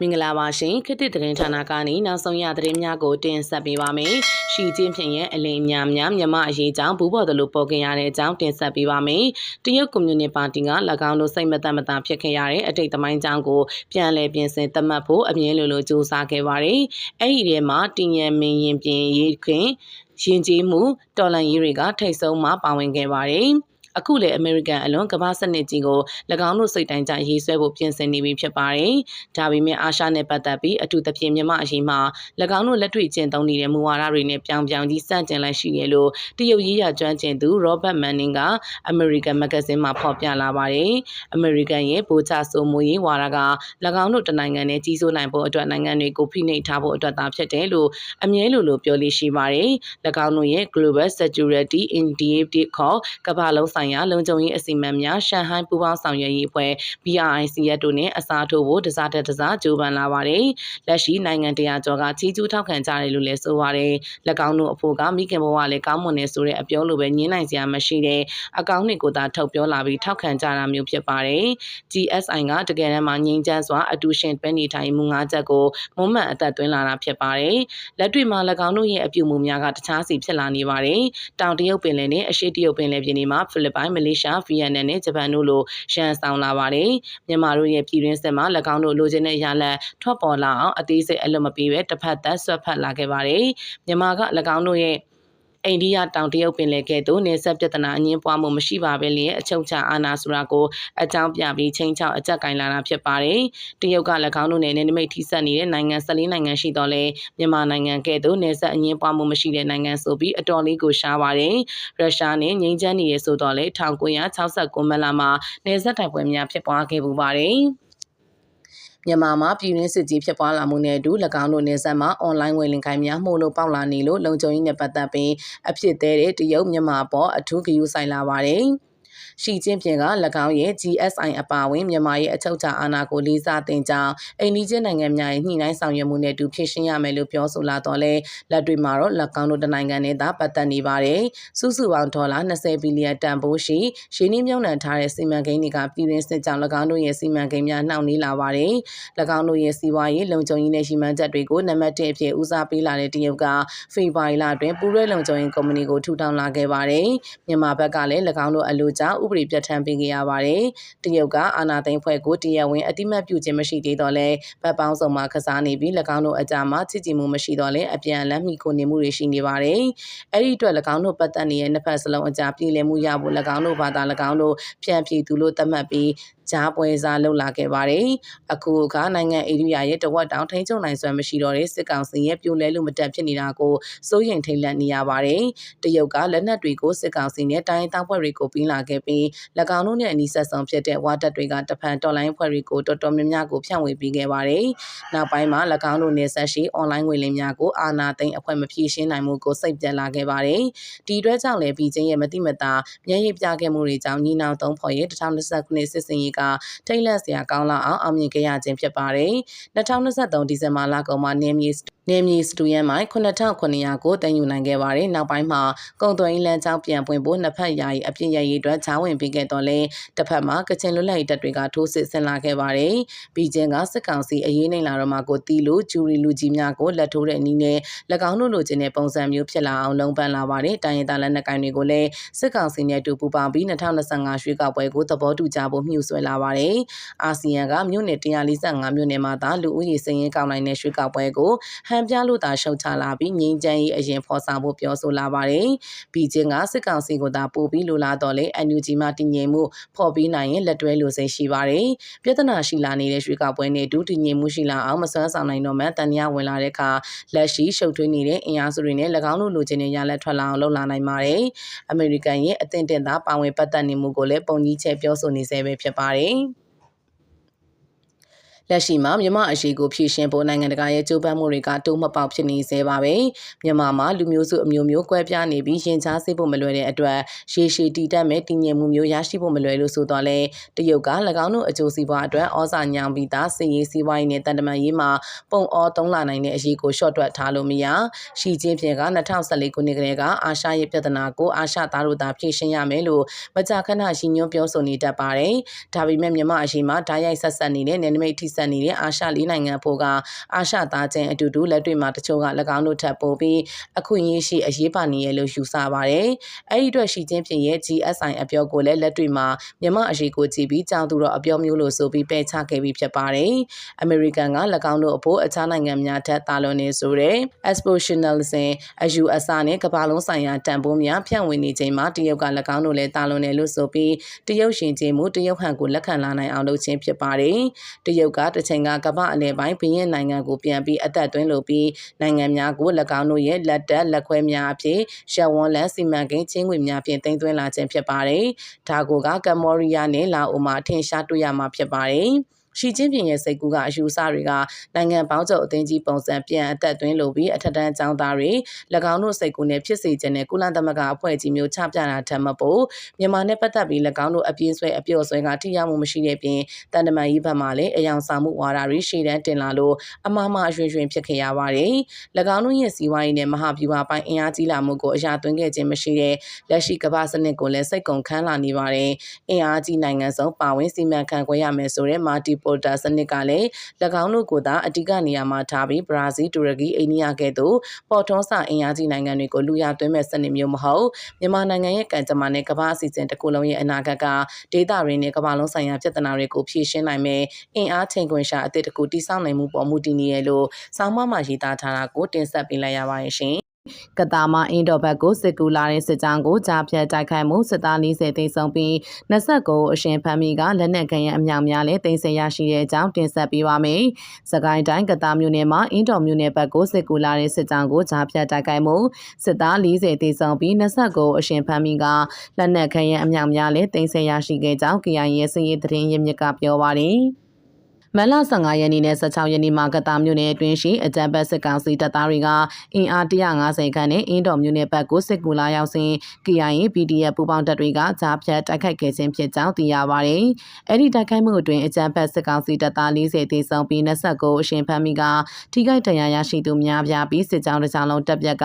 မင်္ဂလာပါရှင်ခေတ်သစ်သတင်းဌာနကနေနောက်ဆုံးရသတင်းများကိုတင်ဆက်ပေးပါမယ်။ရှီကျင်းဖြင့်ရဲ့အလိမ်များများမြမအရေးကြောင့်ဘူဘော်တလူပေါ်ခင်ရတဲ့အကြောင်းတင်ဆက်ပေးပါမယ်။တရုတ်ကွန်မြူနတီပါတီက၎င်းတို့စိတ်မသက်မသာဖြစ်ခဲ့ရတဲ့အတိတ်သမိုင်းကြောင်းကိုပြန်လည်ပြင်ဆင်သတ်မှတ်ဖို့အမြင်လိုလိုစူးစမ်းခဲ့ပါတယ်။အဲ့ဒီထဲမှာတင်ရမင်းရင်ပြင်ရေးခင်ရင်ကျေးမှုတော်လန်ရေးတွေကထိတ်ဆုံးမှပါဝင်ခဲ့ပါတယ်။ အခုလေအမေရိကန်အလွန်ကမ္ဘာစနစ်ကြီးကို၎င်းတို့စိတ်တိုင်းကြရေးဆွဲဖို့ပြင်ဆင်နေပြီဖြစ်ပါတယ်။ဒါပေမဲ့အာရှနဲ့ပတ်သက်ပြီးအထူးသဖြင့်မြန်မာအရေးမှာ၎င်းတို့လက်တွေ့ကျင့်သုံးနေတဲ့မူဝါဒတွေနဲ့ပြောင်ပြောင်ကြီးစန့်ကျင်လိုက်ရှိတယ်လို့တရုတ်ရေးရကျွမ်းကျင်သူ Robert Manning က American Magazine မှာဖော်ပြလာပါတယ်။ American ရဲ့ဗိုလ်ချစိုးမိုးရေးဝါဒက၎င်းတို့တနိုင်ငံနဲ့ကြီးစိုးနိုင်ဖို့အတွက်နိုင်ငံတွေကိုဖိနှိပ်ထားဖို့အတွက်သာဖြစ်တယ်လို့အမြဲလိုလိုပြောလို့ရှိပါတယ်။၎င်းတို့ရဲ့ Global Security Initiative ခေါ်ကမ္ဘာလုံးဆိုင်ရာလုံခြုံရေးအစီအမံများရှန်ဟိုင်းပူးပေါင်းဆောင်ရွက်ရေးအဖွဲ့ BRICS တို့နဲ့အစားထိုးဖို့တစားတက်တစားကြိုးပမ်းလာပါတယ်။လက်ရှိနိုင်ငံတရာကျော်ကချီးကျူးထောက်ခံကြတယ်လို့လည်းဆိုပါတယ်။၎င်းတို့အဖို့ကမိခင်ဘဝလည်းကောင်းမွန်နေဆိုတဲ့အပြောလိုပဲညင်းနိုင်စရာမရှိတဲ့အကောင့်တွေကိုသာထုတ်ပြောလာပြီးထောက်ခံကြတာမျိုးဖြစ်ပါတယ်။ GSI ကတကယ်တမ်းမှငြိမ်းချမ်းစွာအတူရှင်ပဲနေထိုင်မှု၅ချက်ကိုမွမ်းမံအသက်သွင်းလာတာဖြစ်ပါတယ်။လက်တွေ့မှာ၎င်းတို့ရဲ့အပြုအမူများကတခြားစီဖြစ်လာနေပါတယ်။တောင်တရုတ်ပင်လယ်နဲ့အရှေ့တရုတ်ပင်လယ်ပြင်တွေမှာဖိလစ်ပိုင်မလေးရှားဗီယက်နမ်နဲ့ဂျပန်တို့လိုရန်ဆောင်လာပါတယ်မြန်မာတို့ရဲ့ပြည်တွင်းစစ်မှာ၎င်းတို့လိုချင်တဲ့ရလဒ်ထွက်ပေါ်လာအောင်အသေးစိတ်အလွတ်မပေးဘဲတစ်ဖက်သက်ဆွတ်ဖက်လာခဲ့ပါတယ်မြန်မာက၎င်းတို့ရဲ့ အိန္ဒိယတောင်တရုတ်ပင်လယ်ကဲ့သို့နေဆက်ပြဿနာအငင်းပွားမှုမရှိပါပဲလျင်အချုပ်ချအာဏာဆိုတာကိုအကြောင်းပြပြီးချင်းချောက်အကြက်ကင်လာတာဖြစ်ပါတယ်။တရုတ်က၎င်းတို့နဲ့နယ်နိမိတ်ထိစပ်နေတဲ့နိုင်ငံ14နိုင်ငံရှိတော့လေမြန်မာနိုင်ငံကဲ့သို့နေဆက်အငင်းပွားမှုမရှိတဲ့နိုင်ငံဆိုပြီးအတော်လေးကိုရှားပါတယ်။ရုရှားနဲ့ငြိမ်းချမ်းနေရဆိုတော့လေ1969မလမှာနေဆက်တိုင်ပွဲများဖြစ်ပွားခဲ့ပူပါတယ်။ မြန်မာမှာပြည်တွင်းစစ်ကြီးဖြစ်ပွားလာမှုနဲ့အတူ၎င်းတို့နေဆက်မှာအွန်လိုင်းဝင်လင်ခိုင်းများမှုလို့ပေါက်လာနေလို့လုံခြုံရေးနဲ့ပတ်သက်ပြီးအဖြစ်သေးတဲ့တရုတ်မြန်မာပေါ်အထူးဂရုစိုက်လာပါတယ်။ ရှီကျင်းပြင်က၎င်းရဲ့ GSI အပါအဝင်မြန်မာရဲ့အချုပ်အခြာအာဏာကိုလေးစားတင်ကြောင်းအိန္ဒိချင်းနိုင်ငံများရဲ့ညှိနှိုင်းဆောင်ရွက်မှုနဲ့အတူဖြည့်ရှင်းရမယ်လို့ပြောဆိုလာတော့လဲလက်တွေ့မှာတော့၎င်းတို့တနိုင်ငံနဲ့သာပတ်သက်နေပါတယ်။စုစုပေါင်းဒေါ်လာ20ဘီလီယံတန်ဖိုးရှိရှင်းနှမြုံနှံထားတဲ့စီမံကိန်းတွေကပြည်တွင်းစစ်ကြောင့်၎င်းတို့ရဲ့စီမံကိန်းများနှောင့်နှေးလာပါတယ်။၎င်းတို့ရဲ့စီးပွားရေးလုံခြုံရေးနဲ့ရှိမှန်းချက်တွေကိုနံပါတ်1အဖြစ်ဦးစားပေးလာတဲ့တရုတ်ကဖေဖော်ဝါရီလအတွင်းပူးရဲလုံခြုံရေးကုမ္ပဏီကိုထူထောင်လာခဲ့ပါတယ်။မြန်မာဘက်ကလည်း၎င်းတို့အလို့ကြောင့်ဥပဒေပြဋ္ဌာန်းပေးခဲ့ရပါတယ်။တရုတ်ကအာဏာသိမ်းဖွဲ့ကိုတရားဝင်အတိမတ်ပြုခြင်းမရှိသေးတော့လဲဗတ်ပေါင်းစုံမှာကစားနေပြီး၎င်းတို့အကြမှာချစ်ကြည်မှုမရှိတော့လဲအပြန်အလှန်မိခိုနေမှုတွေရှိနေပါတယ်။အဲ့ဒီအတွက်၎င်းတို့ပတ်သက်နေတဲ့နှစ်ဖက်စလုံးအကြပြည်လည်မှုရဖို့၎င်းတို့ဘာသာ၎င်းတို့ဖြန့်ဖြီးသူလို့သတ်မှတ်ပြီးကြားပွဲစားလှုပ်လာခဲ့ပါတယ်။အခုကနိုင်ငံအေရီးယားရဲ့တဝက်တောင်ထိန်းချုပ်နိုင်စွမ်းမရှိတော့တဲ့စစ်ကောင်စီရဲ့ပြိုလဲလို့မတက်ဖြစ်နေတာကိုစိုးရိမ်ထိတ်လန့်နေရပါတယ်။တရုတ်ကလက်နက်တွေကိုစစ်ကောင်စီနဲ့တိုင်းတောင်ဖွဲ့တွေကိုပြီးလာခဲ့ပြီး၎င်းတို့နဲ့အနီးဆက်ဆုံးဖြစ်တဲ့ဝါတပ်တွေကတဖန်တော်လိုင်းဖွဲ့တွေကိုတော်တော်များများကိုဖြန့်ဝေပေးခဲ့ပါတယ်။နောက်ပိုင်းမှာ၎င်းတို့နဲ့ဆက်ရှိအွန်လိုင်းငွေလိမ်များကိုအာဏာသိမ်းအဖွဲ့မဖြေရှင်းနိုင်မှုကိုစိတ်ပြက်လာခဲ့ပါတယ်။ဒီအတွက်ကြောင့်လည်းပြည်ချင်းရဲ့မတိမတာမျက်ရည်ပြခဲ့မှုတွေကြောင့်ညီနောင်သုံးဖော်ရဲ့2020ခုနှစ်စစ်စင်ရေးကထိတ်လန့်စရာကောင်းလောက်အောင်အောင်မြင်ခဲ့ရခြင်းဖြစ်ပါတယ်။2023ဒီဇင်ဘာလကုန်မှာနေမြေ နေမြေစတူယန်မိုင်9900ကိုတင်ယူနိုင်ခဲ့ပါတယ်။နောက်ပိုင်းမှာကုံသွင်းလမ်းကြောင်းပြန်ပွင့်ဖို့နှစ်ဖက်ယာယီအပြစ်ရရေးအတွက်ချောင်းဝင်ပေးခဲ့တော့လဲတစ်ဖက်မှာကချင်လွတ်လပ်ရေးတပ်တွေကထိုးစစ်ဆင်လာခဲ့ပါတယ်။ပြီးချင်းကစစ်ကောင်စီအရေးနိုင်လာတော့မှကိုတီလိုဂျူရီလူကြီးများကိုလက်ထိုးတဲ့အနေနဲ့၎င်းတို့လိုချင်တဲ့ပုံစံမျိုးဖြစ်လာအောင်လုံးပန်းလာပါတယ်။တိုင်းရင်းသားလက်နက်ကိုင်တွေကိုလည်းစစ်ကောင်စီနဲ့တူပူးပေါင်းပြီး2025ရွေးကောက်ပွဲကိုသဘောတူကြဖို့မြှုပ်ဆွဲလာပါတယ်။အာဆီယံကမြို့နယ်145မြို့နယ်မှာသာလူဦးရေစည်ရင်းကောက်နိုင်တဲ့ရွေးကောက်ပွဲကိုဟန်ပြလို့သာရှုတ်ချလာပြီးငြိမ်းချမ်းရေးအရင်ဖော်ဆောင်ဖို့ပြောဆိုလာပါတယ်။ပြီးချင်းကစစ်ကောင်စီကိုသာပို့ပြီးလိုလာတော့လေ NUG မှတည်ငြိမ်မှုဖော်ပြီးနိုင်ရင်လက်တွဲလိုစိတ်ရှိပါတယ်။ပြဿနာရှိလာနေတဲ့ရွှေကောက်ပွဲနဲ့ဒုတည်ငြိမ်မှုရှိလာအောင်မစွမ်းဆောင်နိုင်တော့မှတန်တရားဝင်လာတဲ့အခါလက်ရှိရှုပ်ထွေးနေတဲ့အင်အားစုတွေနဲ့၎င်းတို့လိုချင်တဲ့ရလက်ထွက်လာအောင်လုပ်လာနိုင်ပါတယ်။အမေရိကန်ရဲ့အသင့်တင်သာပါဝင်ပတ်သက်နေမှုကိုလည်းပုံကြီးချဲပြောဆိုနေဆဲပဲဖြစ်ပါတယ်။ လက်ရှိမှာမြန်မာအရေးကိုဖြည့်ရှင်းဖို့နိုင်ငံတကာရဲ့ကြိုးပမ်းမှုတွေကတိုးမပေါက်ဖြစ်နေသေးပါပဲမြန်မာမှာလူမျိုးစုအမျိုးမျိုးကွဲပြားနေပြီးရင်ကြားစေဖို့မလွယ်တဲ့အတွက်ရေရှည်တည်တတ်မဲ့တည်ငြိမ်မှုမျိုးရရှိဖို့မလွယ်လို့ဆိုတော့လေတရုတ်က၎င်းတို့အကျိုးစီးပွားအတွက်ဩဇာညောင်ပြီးသားစီရေးစီးပွားရေးနဲ့တန်တမာရေးမှာပုံအောသုံးလာနိုင်တဲ့အရေးကိုရှော့တွက်ထားလို့မရရှီကျင်းဖြင့်က2014ခုနှစ်ကလေးကအာရှရဲ့ပြဿနာကိုအာရှသားတို့သာဖြေရှင်းရမယ်လို့မကြာခဏရှင်းညွှန်းပြောဆိုနေတတ်ပါတယ်ဒါပေမဲ့မြန်မာအရေးမှာဓာတ်ရိုက်ဆက်ဆက်နေတဲ့နယ်နိမိတ်ထိဆက်နေတဲ့အာရှလေးနိုင်ငံဖို့ကအာရှသားချင်းအတူတူလက်တွေ့မှာတချို့က၎င်းတို့ထပ်ပို့ပြီးအခွင့်အရေးရှိအရေးပါနေရလို့ယူဆပါတယ်အဲ့ဒီအတွက်ရှီကျင်းဖြင့်ရဲ့ GSI အပြောကိုလည်းလက်တွေ့မှာမြန်မာအရေးကိုကြည့်ပြီးကြောင်သူတော့အပြောမျိုးလို့ဆိုပြီးပယ်ချခဲ့ပြီးဖြစ်ပါတယ်။ American က၎င်းတို့အဖို့အခြားနိုင်ငံများထက်တာလွန်နေဆိုတဲ့ expositionalism အယူအဆနဲ့ကမ္ဘာလုံးဆိုင်ရာတန်ဖိုးများဖြန့်ဝေနေချိန်မှာတရုတ်က၎င်းတို့လည်းတာလွန်တယ်လို့ဆိုပြီးတရုတ်ရှင်ကျေးမှုတရုတ်ဟန်ကိုလက်ခံလာနိုင်အောင်လုပ်ခြင်းဖြစ်ပါတယ်။တရုတ်ကတစ်ချိန်ကကမ္ဘာအလယ်ပိုင်းဘင်းရဲ့နိုင်ငံကိုပြန်ပြီးအသက်သွင်းလို့ပြီးနိုင်ငံများကို၎င်းတို့ရဲ့လက်တက်လက်ခွဲများအဖြစ်ရပ်ဝန်းလန်စီမံကိန်းချင်းငွေများဖြင့်တင်သွင်းလာခြင်းဖြစ်ပါတယ်။ဒါကိုကကမ္ဘောဒီးယားနဲ့လာအိုမှာထင်ရှားတွေ့ရမှာဖြစ်ပါတယ်။ ရှီကျင်းပြင်းရဲ့စိတ်ကူးကအယူအဆတွေကနိုင်ငံပေါင်းချုပ်အသင်းကြီးပုံစံပြန်အသက်သွင်းလို့ပြီးအထက်တန်းကျောင်းသားတွေ၎င်းတို့စိတ်ကူးနဲ့ဖြစ်စေခြင်းနဲ့ကုလသမဂ္ဂအဖွဲ့ကြီးမျိုးချပြတာထက်မပိုမြန်မာနဲ့ပတ်သက်ပြီး၎င်းတို့အပြင်းဆွဲအပြော့ဆွဲကထိရောက်မှုမရှိတဲ့ပြင်တန်တမာရေးဘက်မှလည်းအယောင်ဆောင်မှုဝါဒတွေရှေ့တန်းတင်လာလို့အမှားမှားရွှင်ရွှင်ဖြစ်ခဲ့ရပါတယ်။၎င်းတို့ရဲ့စီးပွားရေးနဲ့မဟာဗျူဟာပိုင်းအင်အားကြီးလာမှုကိုအရာသွင်းခဲ့ခြင်းမရှိတဲ့လက်ရှိကမ္ဘာစနစ်ကိုလည်းစိတ်ကုန်ခန်းလာနေပါတယ်။အင်အားကြီးနိုင်ငံစုံပါဝင်စီမံခန့်ခွဲရမယ်ဆိုတဲ့မာတီပိုတာစနစ်ကလည်း၎င်းတို့ကိုသာအဓိကနေရာမှာထားပြီးဘရာဇီးတူရကီအိန္ဒိယကဲ့သို့ပေါ်ထွန်းစာအင်အားကြီးနိုင်ငံတွေကိုလူရသွင်းမဲ့စနစ်မျိုးမဟုတ်မြန်မာနိုင်ငံရဲ့ကံကြမ္မာနဲ့ကမ္ဘာအစီအစဉ်တစ်ခုလုံးရဲ့အနာဂတ်ကဒေသရင်းနဲ့ကမ္ဘာလုံးဆိုင်ရာပြဿနာတွေကိုဖြေရှင်းနိုင်မယ်အင်အားချိန်ခွင်ရှာအသစ်တစ်ခုတိစောက်နိုင်မှုပေါ်မူတည်နေရလို့ဆောင်းမမှာရေးသားထားတာကိုတင်ဆက်ပေးလိုက်ရပါတယ်ရှင် ကတာမအင်းတော်ဘက်ကိုစစ်ကူလာတဲ့စစ်ကြောင်းကိုကြားဖြတ်တိုက်ခိုက်မှုစစ်သား40သိမ်းဆုံးပြီး29အရှင်ဖမ်းမိကလက်နက်ခဲယံအမြောက်များလည်းတင်ဆက်ရရှိတဲ့အကြောင်းတင်ဆက်ပေးပါမယ်။စကိုင်းတိုင်းကတာမြို့နယ်မှာအင်းတော်မြို့နယ်ဘက်ကိုစစ်ကူလာတဲ့စစ်ကြောင်းကိုကြားဖြတ်တိုက်ခိုက်မှုစစ်သား40သိမ်းဆုံးပြီး29အရှင်ဖမ်းမိကလက်နက်ခဲယံအမြောက်များလည်းတင်ဆက်ရရှိခဲ့ကြောင်း KIA ရဲ့စည်ရေးသတင်းရင်းမြစ်ကပြောပါတယ်။ မလ15ရက်နေ့နဲ့16ရက်နေ့မှာကတာမြို့နယ်အတွင်းရှိအကြံပတ်စစ်ကောင်စီတပ်သားတွေကအင်အား150ခန့်နဲ့အင်းတော်မြို့နယ်ဘက်ကိုစစ်ကူလာရောက်စဉ် KIA PDF ပူးပေါင်းတပ်တွေကကြားဖြတ်တိုက်ခိုက်ခဲ့ခြင်းဖြစ်ကြောင်းသိရပါတယ်။အဲ့ဒီတိုက်ခိုက်မှုအတွင်းအကြံပတ်စစ်ကောင်စီတပ်သား40သေဆုံးပြီး29အရှင်ဖမ်းမိကထိခိုက်ဒဏ်ရာရရှိသူများပြားပြီးစစ်ကြောင်းတစ်ကြောင်းလုံးတပ်ပြက်က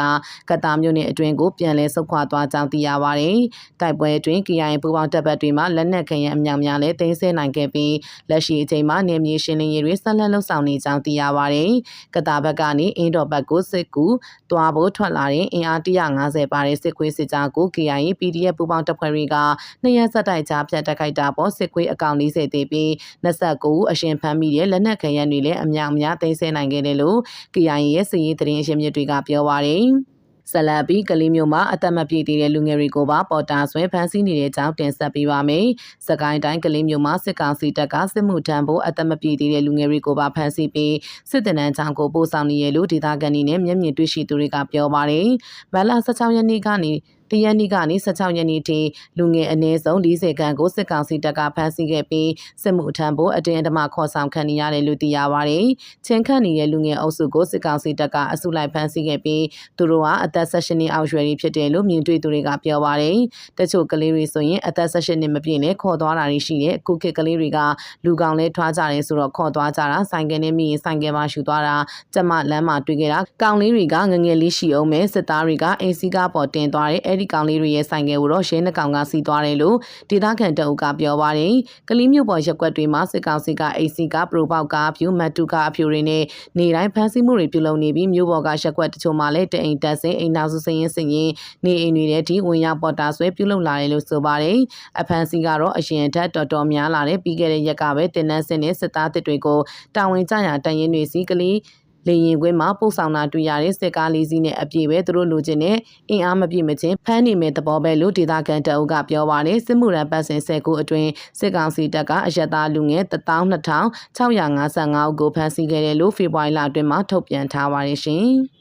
ကတာမြို့နယ်အတွင်းကိုပြန်လည်ဆုတ်ခွာသွားကြောင်းသိရပါတယ်။တိုက်ပွဲအတွင်း KIA ပူးပေါင်းတပ်ဘက်တွေမှလက်နက်ခဲယံအမြောက်များလည်းတင်ဆက်နိုင်ခဲ့ပြီးလက်ရှိအချိန်မှာနေမြေရှင်းလင်းရေးတွေဆက်လက်လှုပ်ဆောင်နေကြောင်းသိရပါတယ်။ကတာဘက်ကနေအင်းတော်ဘက်ကိုစစ်ကူတွားဖို့ထွက်လာတဲ့အင်အား150ပါတဲ့စစ်ခွေးစစ်ကြောင်းကို KIA PDF ပူးပေါင်းတပ်ဖွဲ့တွေကနှစ်ရက်ဆက်တိုက်ကြားဖြတ်တိုက်ခိုက်တာပေါ်စစ်ခွေးအကောင့်40သေးပြီး29ဦးအရှင်ဖမ်းမိတဲ့လက်နက်ခဲယမ်းတွေလည်းအများအများသိမ်းဆည်းနိုင်ခဲ့တယ်လို့ KIA ရဲ့စစ်ရေးသတင်းအရင်းမြစ်တွေကပြောပါတယ်။ ဆက်လက်ပြီးကလေးမျိုးမှာအသက်မပြည့်သေးတဲ့လူငယ်တွေကိုပါပေါ်တာဆွဲဖမ်းဆီးနေတဲ့အကြောင်းတင်ဆက်ပေးပါမယ်။စကိုင်းတိုင်းကလေးမျိုးမှာစစ်ကောင်စီတပ်ကစစ်မှုထမ်းဖို့အသက်မပြည့်သေးတဲ့လူငယ်တွေကိုပါဖမ်းဆီးပြီးစစ်တပ်တန်းချောင်းကိုပို့ဆောင်နေရလို့ဒေသခံတွေနဲ့မျက်မြင်တွေ့ရှိသူတွေကပြောပါတယ်။မလ16ရက်နေ့ကနေ တရက်နေ့ကနေ16ရက်နေ့ထိလူငယ်အနည်းဆုံး40ခန့်ကိုစစ်ကောင်စီတပ်ကဖမ်းဆီးခဲ့ပြီးစစ်မှုထမ်းဖို့အတင်းအဓမ္မခေါ်ဆောင်ခံနေရတယ်လို့သိရပါတယ်။ချင်းခန့်နေတဲ့လူငယ်အုပ်စုကိုစစ်ကောင်စီတပ်ကအစုလိုက်ဖမ်းဆီးခဲ့ပြီးသူတို့ဟာအသက်16နှစ်အောက်ရွယ်တွေဖြစ်တယ်လို့မြင်တွေ့သူတွေကပြောပါတယ်။တချို့ကလေးတွေဆိုရင်အသက်16နှစ်မပြည့်နဲ့ခေါ်သွားတာတွေရှိတယ်။အခုခေတ်ကလေးတွေကလူကောင်လဲထွားကြတယ်ဆိုတော့ခေါ်သွားကြတာဆိုင်ကယ်နဲ့မိရင်ဆိုင်ကယ်မှာရှူသွားတာကျမလမ်းမှာတွေ့ခဲ့တာကောင်လေးတွေကငငယ်လေးရှိအောင်မဲ့စစ်သားတွေကအိမ်စီးကားပေါ်တင်သွားတယ်အဲ့ဒီကောင်လေးတွေရဲ့ဆိုင်ကယ်ကိုတော့ရဲနှကောင်ကစီးသွားတယ်လို့ဒေသခံတအုပ်ကပြောပါတယ်။ကလေးမျိုးပေါ်ရက်ွက်တွေမှာစစ်ကောင်စီကအိစီကပရိုပေါကာအဖြူမတ်တူကအဖြူတွေနဲ့နေတိုင်းဖမ်းဆီးမှုတွေပြုလုပ်နေပြီးမျိုးပေါ်ကရက်ွက်တချို့မှာလည်းတအိမ်တက်စင်အိမ်နောက်စုစရင်စင်ရင်နေအိမ်တွေနဲ့ဒီဝင်ရောက်ပေါ်တာဆွဲပြုလုပ်လာတယ်လို့ဆိုပါတယ်။အဖမ်းဆီးကတော့အရင်ထက်တော်တော်များလာတဲ့ပြီးခဲ့တဲ့ရက်ကပဲတင်နန်းစင်နဲ့စစ်သားတစ်တွေကိုတာဝန်ကျရာတန်ရင်တွေစီကလေး လေရင်ခွင်းမှာပို့ဆောင်တာတွေ့ရတဲ့စစ်ကားလေးစီးနဲ့အပြည့်ပဲသူတို့လိုချင်တဲ့အင်အားမပြည့်မချင်းဖမ်းနေမဲ့သဘောပဲလို့ဒေသခံတအုပ်ကပြောပါတယ်စစ်မှုရန်ပတ်စဉ်၁၀ခုအတွင်းစစ်ကောင်စီတပ်ကအရက်သားလူငယ်12655ဦးကိုဖမ်းဆီးခဲ့တယ်လို့ဖေဖော်ဝါရီလအတွင်းမှာထုတ်ပြန်ထားပါတယ်ရှင်။